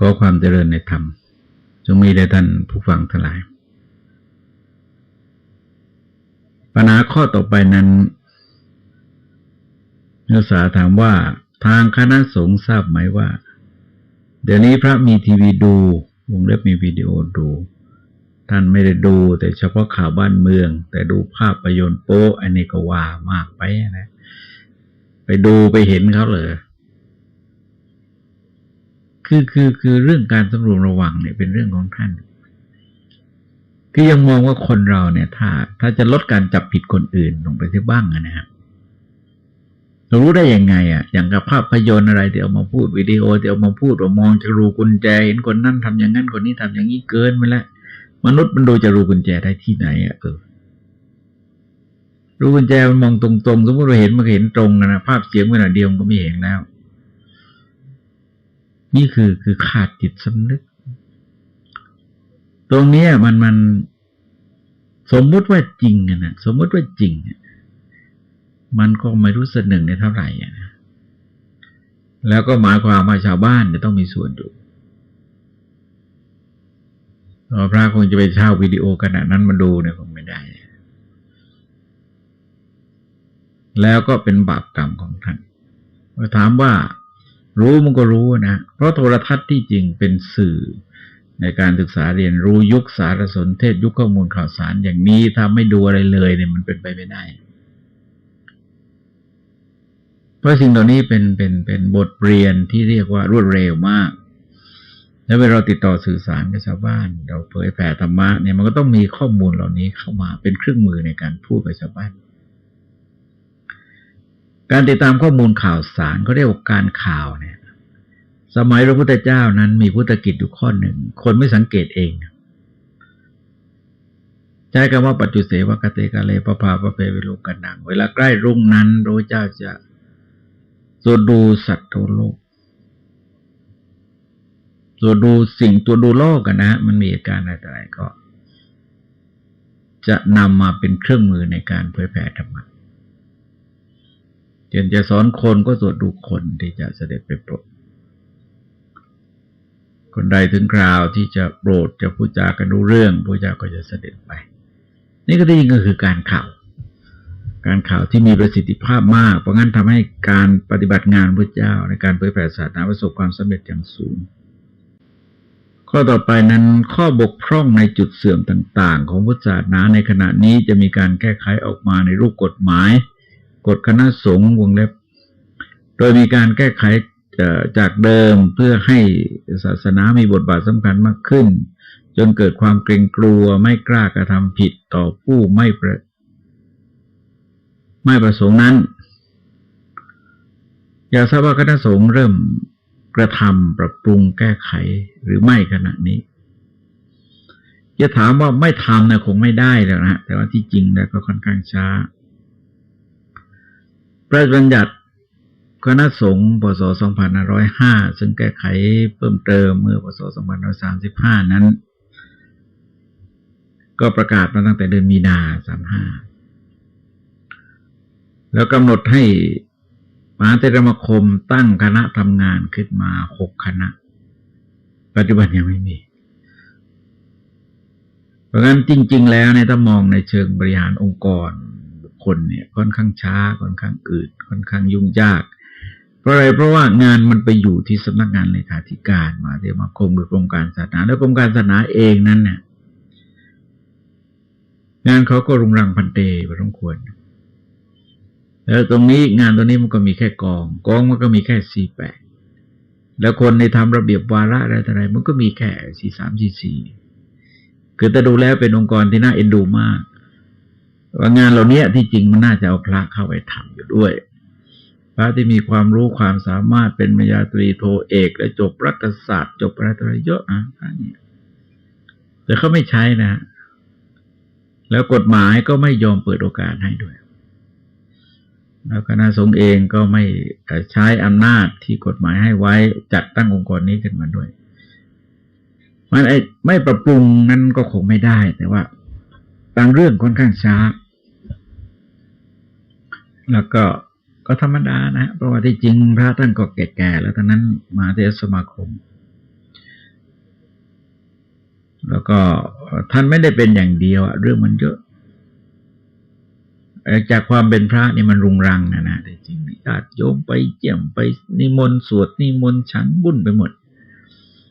ก็ความเจริญในธรรม จงมีแด่ท่านผู้ฟังทั้งหลาย ปัญหาข้อต่อไปนั้นนักศึกษาถามว่าทางคณะสงฆ์ทราบไหมว่า เดี๋ยวนี้พระมีทีวีดูวงเล็บมีวิดีโอดู ท่านไม่ได้ดู แต่เฉพาะข่าวบ้านเมือง แต่ดูภาพยนตร์โป๊อันนี้ก็ว่ามากไปนะ ไปดูไปเห็นเขาเลย คือคือคือเรื่องการสำรวมระวังเนี่ยเป็นเรื่องของท่านคือยังมองว่าคนเราเนี่ย ถ้า ถ้าจะลดการจับผิดคนอื่นลงไปที่บ้างนะครับเรารู้ได้ยังไงอะ อย่างกับภาพยนตร์อะไรที่เอามาพูดวิดีโอที่เอามาพูดว่ามองจะรูกุญแจ เห็นคนนั้นทำอย่างนั้นคนนี้ทำอย่างนี้เกินไปแล้วมนุษย์มันดูจะรูกุญแจได้ที่ไหนอะเออรูกุญแจมันมองตรงๆสมมติเราเห็นมันเห็นตรงนะภาพเสียงขนาดเดียวมันก็ไม่เห็นแล้ว นี่คือคือขาดจิตสำนึก ตรงนี้มันมันสมมุติว่าจริงนะสมมุติว่าจริง มันก็ไม่รู้สึกหนึ่งในเท่าไหร่นะแล้วก็หมายความว่าชาวบ้านจะต้องมีส่วนอยู่พระคงจะไปเช่าวิดีโอขนาดนั้นมาดูเนี่ยคงไม่ได้ แล้วก็เป็นบาปกรรมของท่านถามว่า รู้มันก็รู้นะ เพราะโทรทัศน์ที่จริงเป็นสื่อ ในการศึกษาเรียนรู้ยุคสารสนเทศ ยุคข้อมูลข่าวสารอย่างนี้ถ้าไม่ดูอะไรเลยเนี่ยมันเป็นไปไม่ได้ เพราะสิ่งเหล่านี้เป็นเป็นเป็นบทเรียนที่เรียกว่ารวดเร็วมาก แล้วเวลาเราติดต่อสื่อสารกับชาวบ้าน เราเผยแผ่ธรรมะเนี่ยมันก็ต้องมีข้อมูลเหล่านี้เข้ามาเป็นเครื่องมือในการพูดกับชาวบ้าน การติดตามข้อมูลข่าวสารเขาเรียกว่าการข่าวเนี่ย สมัยพระพุทธเจ้านั้นมีพุทธกิจอยู่ข้อหนึ่ง คนไม่สังเกตเอง ใช้คำว่าปัจจุเสวกเตกาเลปภาปเปวิโลกันนัง เวลาใกล้รุ่งนั้นพระเจ้าจะตรวจดูสัตว์ทั่วโลกตรวจดูสิ่งตัวดูโลกกันนะ มันมีอาการอะไรก็ จะนำมาเป็นเครื่องมือในการเผยแผ่ธรรมะ เช่นจะสอนคนก็ตรวจดูคนที่จะเสด็จไปโปรด คนใดถึงคราวที่จะโปรดจะพูดจากันรู้เรื่องพระเจ้าก็จะเสด็จไป นี่ก็ที่จริงก็คือการข่าว การข่าวที่มีประสิทธิภาพมาก เพราะงั้นทำให้การปฏิบัติงานพระเจ้า ในการเผยแผ่ศาสนาประสบความสำเร็จอย่างสูง ข้อต่อไปนั้นข้อบกพร่องในจุดเสื่อมต่าง ๆ ของพุทธศาสนาในขณะนี้จะมีการแก้ไขออกมาในรูปกฎหมาย กฎคณะสงฆ์วงเล็บ โดยมีการแก้ไขจากเดิมเพื่อให้ศาสนามีบทบาทสำคัญมากขึ้น จนเกิดความเกรงกลัวไม่กล้ากระทำผิดต่อผู้ไม่ประไม่ประสงค์นั้น อยากทราบว่าคณะสงฆ์เริ่มกระทำปรับปรุงแก้ไขหรือไม่ขณะนี้จะถามว่าไม่ทำนะคงไม่ได้แล้วนะแต่ว่าที่จริงแล้วก็ค่อนข้างช้า พระราชบัญญัติคณะสงฆ์พศ 2505 ซึ่งแก้ไขเพิ่มเติมเมื่อพศ 2535 นั้น ก็ประกาศมาตั้งแต่เดือนมีนา 35 แล้วกำหนดให้มหาเทรมคมตั้งคณะทำงานขึ้นมาหกคณะ ปัจจุบันยังไม่มี เพราะงั้นจริง ๆ แล้วในถ้ามองในเชิงบริหารองค์กร คนเนี่ยค่อนข้างช้าค่อนข้างอืดค่อนข้างยุ่งยาก เพราะอะไรเพราะว่างานมันไปอยู่ที่สำนักงานเลขาธิการมาเดี๋ยวมาคมหรือกรมการศาสนาแล้วกรมการศาสนาเองนั้นเนี่ยงานเขาก็รุงรังพันเตไปต้องควรแล้วตรงนี้งานตัวนี้มันก็มีแค่กอง กองมันก็มีแค่สี่แปดแล้วคนในทำระเบียบวาระอะไรต่ออะไรมันก็มีแค่สี่สามสี่สี่คือแต่ดูแล้วเป็นองค์กรที่น่าเอ็นดูมาก ว่างานเหล่านี้ที่จริงมันน่าจะเอาพระเข้าไปทำอยู่ด้วย พระที่มีความรู้ความสามารถเป็นมยาตรีโทเอกและจบรัฐศาสตร์ จบอะไรต่ออะไรเยอะนะพระนี่แต่เขาไม่ใช้นะ แล้วกฎหมายก็ไม่ยอมเปิดโอกาสให้ด้วย แล้วคณะสงฆ์เองก็ไม่ใช้อำนาจที่กฎหมายให้ไว้จัดตั้งองค์กรนี้ขึ้นมาด้วยมันไอ้ไม่ปรับปรุงนั้นก็คงไม่ได้ แต่ว่าบางเรื่องค่อนข้างช้า แล้วก็ก็ธรรมดานะเพราะว่าที่จริงพระท่านก็แก่ๆแล้วทั้งนั้นมาเทศสมาคม แล้วก็ท่านไม่ได้เป็นอย่างเดียวเรื่องมันเยอะจากความเป็นพระนี่มันรุงรังนะนะแต่จริงญาติโยมไปเจียมไปนิมนต์สวดนิมนต์ฉันบุญไปหมด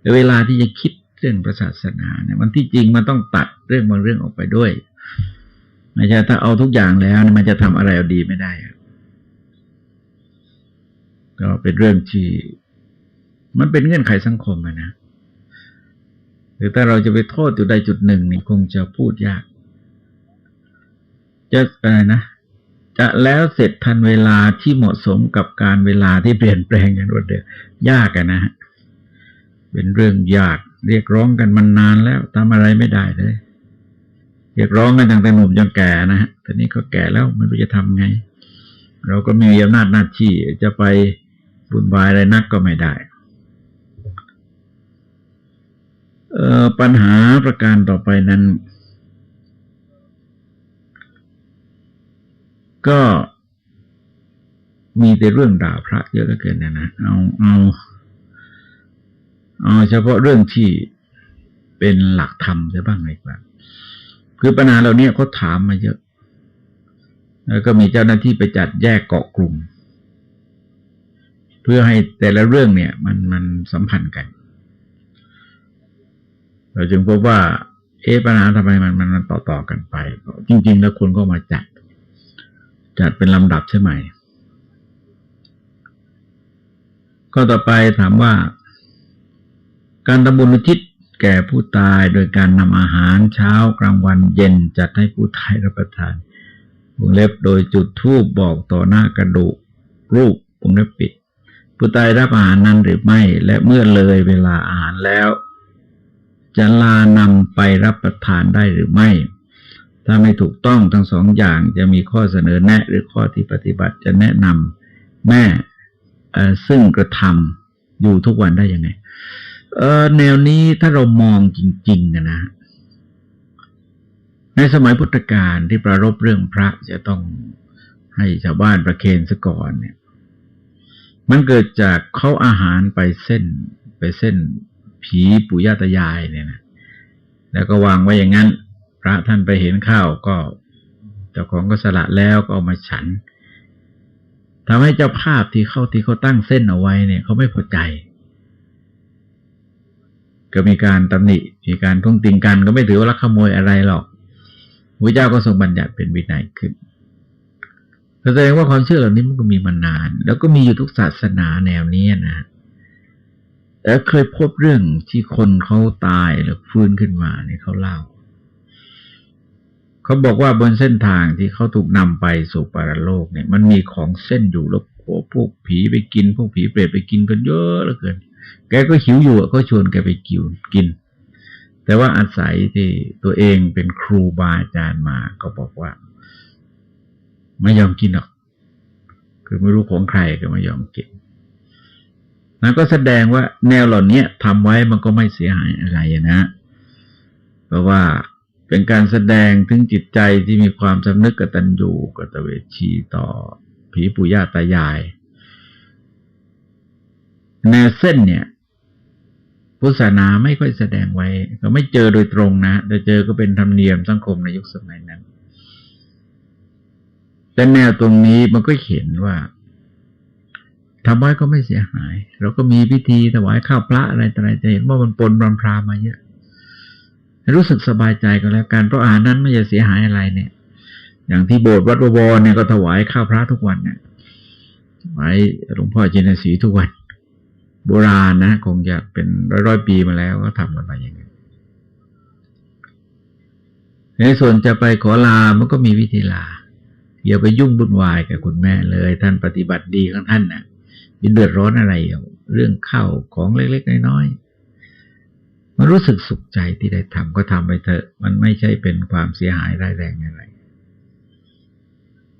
แต่เวลาที่จะคิดเรื่องศาสนาเนี่ยมันที่จริงมันต้องตัดเรื่องบางเรื่องออกไปด้วย ไม่ใช่ถ้าเอาทุกอย่างแล้วมันจะทำอะไรเอาดีไม่ได้ ก็เป็นเรื่องที่ มันเป็นเงื่อนไขสังคมนะหรือถ้าเราจะไปโทษอยู่ใดจุดหนึ่งนี่คงจะพูดยาก จะอะไรนะจะแล้วเสร็จทันเวลาที่เหมาะสมกับการเวลาที่เปลี่ยนแปลงอย่างรวดเร็วยากนนะฮะเป็นเรื่องยากเรียกร้องกันมานานแล้วทำอะไรไม่ได้เลย เรียกร้องกันตั้งแต่หนุ่มจนแก่นะฮะตอนนี้ก็แก่แล้วไม่รู้จะทำไง เราก็มีอำนาจหน้าที่จะไปบุญบายอะไรนักก็ไม่ได้ปัญหาประการต่อไปนั้น ก็มีแต่เรื่องด่าพระเยอะเหลือเกินนะนะเอาเอาเอาเฉพาะเรื่องที่เป็นหลักธรรมจะบ้างไงบ้าง คือปัญหาเหล่านี้เขาถามมาเยอะ แล้วก็มีเจ้าหน้าที่ไปจัดแยกเกาะกลุ่ม เพื่อให้แต่ละเรื่องเนี่ย มันมันสัมพันธ์กัน เราจึงพบว่า เอ๊ปัญหาทำไมมันมันต่อต่อกันไป จริง ๆ แล้วคนก็มาจัด จัดเป็นลำดับใช่ไหมก็ต่อไปถามว่า การทำบุญอุทิศ แก่ผู้ตายโดยการนำอาหารเช้ากลางวันเย็นจัดให้ผู้ตายรับประทานวงเล็บโดยจุดทูบบอกต่อหน้ากระดูกรูปวงเล็บปิด ผู้ตายรับอาหารนั้นหรือไม่ และเมื่อเลยเวลาอาหารแล้ว จะลานำไปรับประทานได้หรือไม่ ถ้าไม่ถูกต้องทั้งสองอย่างจะมีข้อเสนอแนะหรือข้อที่ปฏิบัติจะแนะนำแม่ซึ่งกระทำอยู่ทุกวันได้ยังไง แนวนี้ถ้าเรามองจริงๆนะ ในสมัยพุทธกาลที่ประรบเรื่องพระจะต้องให้ชาวบ้านประเคนซะก่อนเนี่ย มันเกิดจากเขาอาหารไปเส้นไปเส้นผีปู่ย่าตยายเนี่ยนะแล้วก็วางไว้อย่างนั้น พระท่านไปเห็นข้าวก็เจ้าของก็สละแล้วก็เอามาฉันทำให้เจ้าภาพที่เขาที่เขาตั้งเส้นเอาไว้เนี่ยเขาไม่พอใจ ก็มีการตำหนิมีการทุ่งติงกันก็ไม่ถือว่าลักขโมยอะไรหรอกพระเจ้าก็ทรงบัญญัติเป็นวินัยขึ้นแสดงว่าความเชื่อเหล่านี้มันก็มีมานาน แล้วก็มีอยู่ทุกศาสนาแนวนี้นะแต่เคยพบเรื่องที่คนเขาตายแล้วฟื้นขึ้นมาเนี่ยเขาเล่า เขาบอกว่าบนเส้นทางที่เขาถูกนำไปสู่ปรโลกเนี่ย มันมีของเส้นอยู่แล้วพวกผีไปกิน พวกผีเปรตไปกินกันเยอะเหลือเกิน แกก็หิวอยู่ก็ชวนแกไปกินกิน แต่ว่าอาศัยที่ตัวเองเป็นครูบาอาจารย์มาก็บอกว่า ไม่ยอมกินหรอก คือไม่รู้ของใครก็ไม่ยอมกินนั่นก็แสดงว่าแนวเหล่านี้ทำไว้มันก็ไม่เสียหายอะไรนะ เพราะว่าเป็นการแสดงถึงจิตใจที่มีความสำนึกกตัญญูกตเวชีต่อผีปู่ย่าตายาย แนวเส้นเนี่ยพุทธศาสนาไม่ค่อยแสดงไว้ ก็ไม่เจอโดยตรงนะแต่เจอก็เป็นธรรมเนียมสังคมในยุคสมัยนั้น แต่แนวตรงนี้มันก็เห็นว่าทำไว้ก็ไม่เสียหาย เราก็มีพิธีถวายข้าวพระอะไรต่ออะไรจะเห็นว่ามันปนรำพรามาเยอะรู้สึกสบายใจก็แล้วกันเพราะอาหารนั้นไม่จะเสียหายอะไรเนี่ย อย่างที่โบสถ์วัดบวรเนี่ยก็ถวายข้าวพระทุกวันเนี่ยถวายหลวงพ่อจินสีทุกวัน โบราณนะคงจะเป็นร้อยร้อยปีมาแล้วก็ทำกันมาอย่างนี้ในส่วนจะไปขอลา มันก็มีวิธีลา อย่าไปยุ่งวุ่นวายกับคุณแม่เลย ท่านปฏิบัติดีของท่านนะ่ะมีเดือดร้อนอะไรเรื่องข้าวของเล็กๆน้อยๆมันรู้สึกสุขใจที่ได้ทำก็ทำไปเถอะ มันไม่ใช่เป็นความเสียหายร้ายแรงอะไร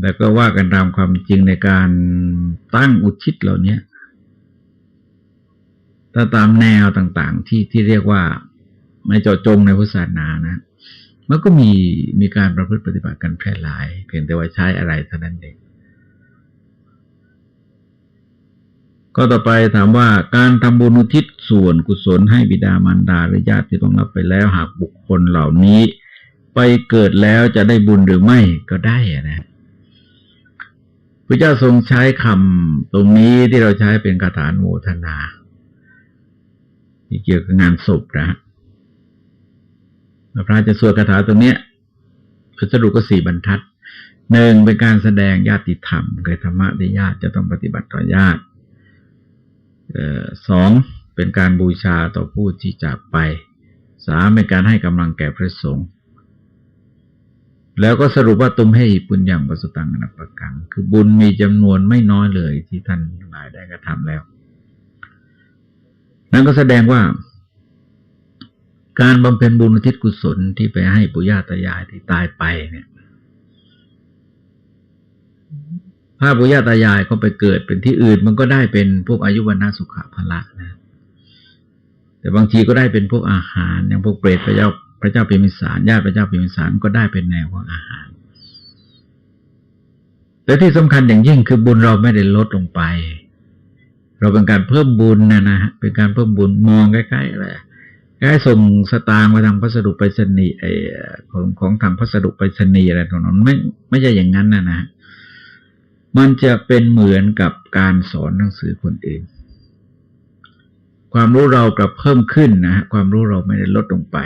แต่ก็ว่ากันตามความจริงในการตั้งอุทิศเหล่านี้ ถ้าตามแนวต่างๆ ที่ที่เรียกว่าไม่เจาะจงในพุทธศาสนานะ มันก็มีมีการประพฤติปฏิบัติกันแพร่หลาย เพียงแต่ว่าใช้อะไรเท่านั้นเองก็ต่อไปถามว่าการทำบุญอุทิศส่วนกุศลให้บิดามารดาหรือญาติที่ต้องรับไปแล้วหากบุคคลเหล่านี้ ไปเกิดแล้วจะได้บุญหรือไม่ก็ได้อะนะพระเจ้าทรงใช้คำตรงนี้ที่เราใช้เป็นคาถาโมทนา ที่เกี่ยวกับงานศพนะฮะพระจะสวดคาถาตรงเนี้ยสรุปก็สี่บรรทัดหนึ่งเป็นการแสดงญาติธรรมเคยธรรมะที่ญาติจะต้องปฏิบัติต่อญาติสองเป็นการบูชาต่อผู้ที่จากไปสามเป็นการให้กำลังแก่พระสงฆ์แล้วก็สรุปว่าตุมให้ปุญญงประสตังอนัปกัง คือบุญมีจำนวนไม่น้อยเลยที่ท่านหลายได้กระทำแล้ว นั่นก็แสดงว่า การบำเพ็ญบุญอุทิศกุศลที่ไปให้ปุญญาตายายที่ตายไปเนี่ยถ้าปุญญาตายายเขาไปเกิดเป็นที่อื่น มันก็ได้เป็นพวกอายุวันนาสุขภละนะแต่บางทีก็ได้เป็นพวกอาหารอย่างพวกเปรตพระเจ้าพระเจ้าพิมิสารญาติพระเจ้าพิมิสารก็ได้เป็นแนวของอาหาร และที่สำคัญอย่างยิ่งคือบุญเราไม่ได้ลดลงไป เราเป็นการเพิ่มบุญนะนะฮะเป็นการเพิ่มบุญมองใกล้ๆอะไรใกล้ส่งสตางค์ไปทางพัสดุไปรษณีย์ไอของของทางพัสดุไปรษณีย์อะไรตรงนั้นไม่ไม่ใช่อย่างนั้นนะนะมันจะเป็นเหมือนกับการสอนหนังสือคนอื่น ความรู้เรากลับเพิ่มขึ้นนะฮะความรู้เราไม่ได้ลดลงไป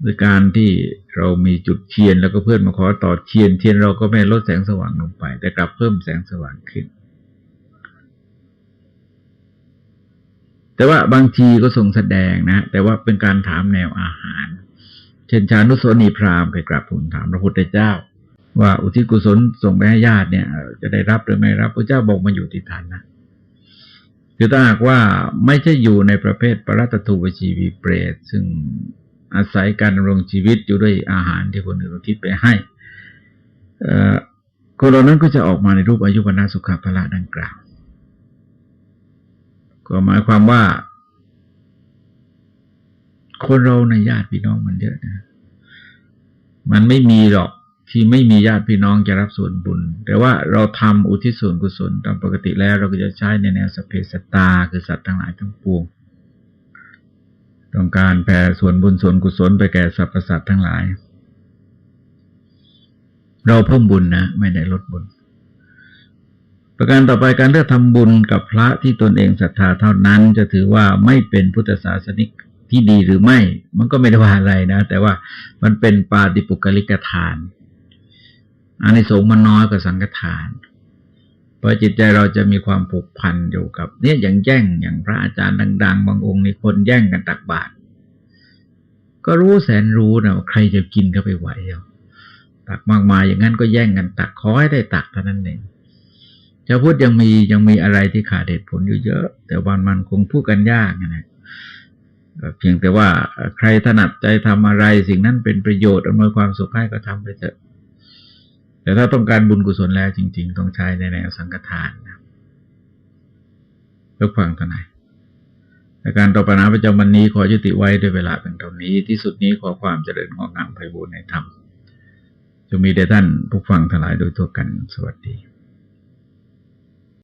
โดยการที่เรามีจุดเทียนแล้วก็เพื่อนมาขอต่อเทียน เทียนเราก็ไม่ลดแสงสว่างลงไป แต่กลับเพิ่มแสงสว่างขึ้น แต่ว่าบางทีก็ทรงแสดงนะ แต่ว่าเป็นการถามแนวอาหาร เช่นชานุโสนีพราหมณ์ไปกราบทูลถามพระพุทธเจ้า ว่าอุทิศกุศลส่งไปให้ญาติเนี่ย จะได้รับหรือไม่รับพระเจ้าบอกมาอยู่ที่ฐานนะคือถ้าหากว่าไม่ใช่อยู่ในประเภทปรัตตูวชีวีเปรต ซึ่งอาศัยการดำรงชีวิตอยู่ด้วยอาหารที่คนอื่นอุทิศไปให้คนเหล่านั้นก็จะออกมาในรูปอายุวนาสุขภละดังกล่าว ก็หมายความว่า คนเราในญาติพี่น้องมันเยอะนะ มันไม่มีหรอกที่ไม่มีญาติพี่น้องจะรับส่วนบุญ แต่ว่าเราทำอุทิศส่วนกุศลตามปกติแล้วเราก็จะใช้ในแนวสเพสตา คือสัตว์ทั้งหลายทั้งปวง ต้องการแผ่ส่วนบุญส่วนกุศลไปแก่สรรพสัตว์ทั้งหลาย เราเพิ่มบุญนะ ไม่ได้ลดบุญ ประการต่อไปการเลือกทำบุญกับพระที่ตนเองศรัทธาเท่านั้น จะถือว่าไม่เป็นพุทธศาสนิกที่ดีหรือไม่ มันก็ไม่ได้ว่าอะไรนะ แต่ว่ามันเป็นปาติปุกลิกทานอันในสงมันน้อยกว่าสังฆทาน เพราะจิตใจเราจะมีความผูกพันอยู่กับ เนี่ยอย่างแย่งอย่างพระอาจารย์ดัง ๆ บางองค์ในคนแย่งกันตักบาตรก็รู้แสนรู้นะว่าใครจะกินก็ไปไหวเาตักมากมายอย่างนั้นก็แย่งกันตักขอให้ได้ตักเท่านั้นเอง จะพูดยังมียังมีอะไรที่ขาดเหตุผลอยู่เยอะ แต่วันมันคงพูดกันยากนะเพียงแต่ว่าใครถนัดใจทำอะไรสิ่งนั้นเป็นประโยชน์อำนวยความสุขให้ก็ทำไปเถอะ แต่ถ้าต้องการบุญกุศลแล้วจริง ๆ ต้องใช้ในแนวสังฆทานนะเพื่อฟังท่านไหนในการต่อปัญหาประจำวันนี้ขอยุติไว้ด้วยเวลาเป็นเท่านี้ ที่สุดนี้ขอความเจริญงอกงามไพบูรณ์ในธรรมจะมีแด่ท่านผู้ฟังทั้งหลายโดยทั่วกันสวัสดี